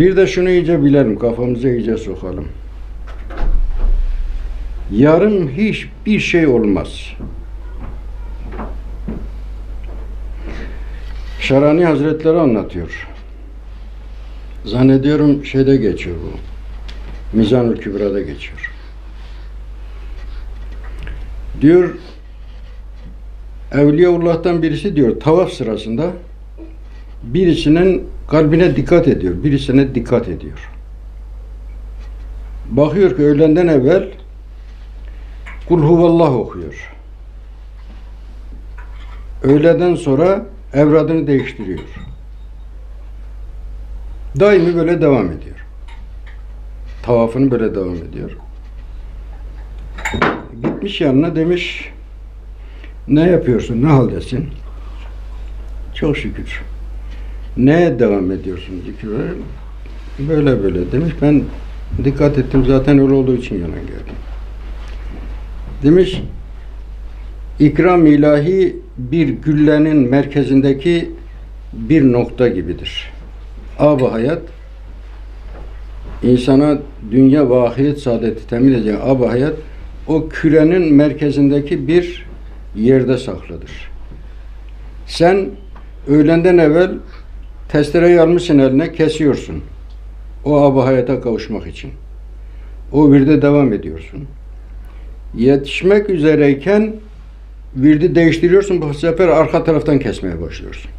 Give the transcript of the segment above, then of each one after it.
Bir de şunu iyice bilelim, kafamıza iyice sokalım. Yarın hiçbir şey olmaz. Şarani Hazretleri anlatıyor. Zannediyorum şeyde geçiyor bu. Mizanül Kübra'da geçiyor. Diyor Evliyaullah'tan birisi diyor tavaf sırasında birisinin kalbine dikkat ediyor, birisine dikkat ediyor. Bakıyor ki öğlenden evvel Kul huvallah okuyor. Öğleden sonra evradını değiştiriyor. Daimi böyle devam ediyor. Tavafını böyle devam ediyor. Gitmiş yanına demiş ne yapıyorsun, ne haldesin? Çok şükür. Neye devam ediyorsun zikre? Böyle böyle demiş. Ben dikkat ettim zaten öyle olduğu için yana geldim. Demiş ikram ilahi bir güllenin merkezindeki bir nokta gibidir. Ab hayat insana dünya ve ahiret saadeti temin edecek ab hayat o kürenin merkezindeki bir yerde saklıdır. Sen öğlenden evvel testereyi almışsın eline kesiyorsun. O ab hayata kavuşmak için. O virde devam ediyorsun. Yetişmek üzereyken virdi değiştiriyorsun. Bu sefer arka taraftan kesmeye başlıyorsun.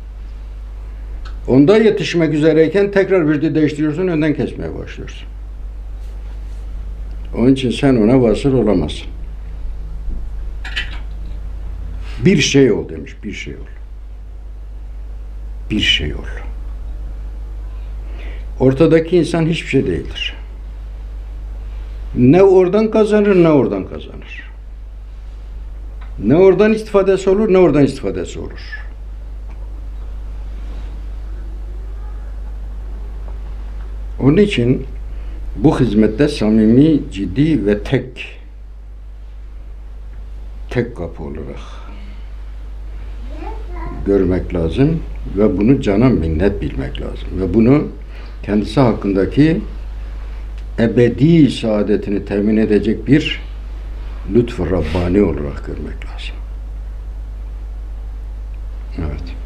Onda yetişmek üzereyken tekrar virdi değiştiriyorsun, önden kesmeye başlıyorsun. Onun için sen ona vasıl olamazsın. Bir şey ol demiş, bir şey ol. Bir şey ol. Ortadaki insan hiçbir şey değildir. Ne oradan kazanır ne oradan kazanır. Ne oradan istifadesi olur ne oradan istifadesi olur. Onun için bu hizmette samimi, ciddi ve tek tek kapı olarak görmek lazım ve bunu cana minnet bilmek lazım ve bunu kendisi hakkındaki ebedi saadetini temin edecek bir lütfu Rabbani olarak görmek lazım. Evet.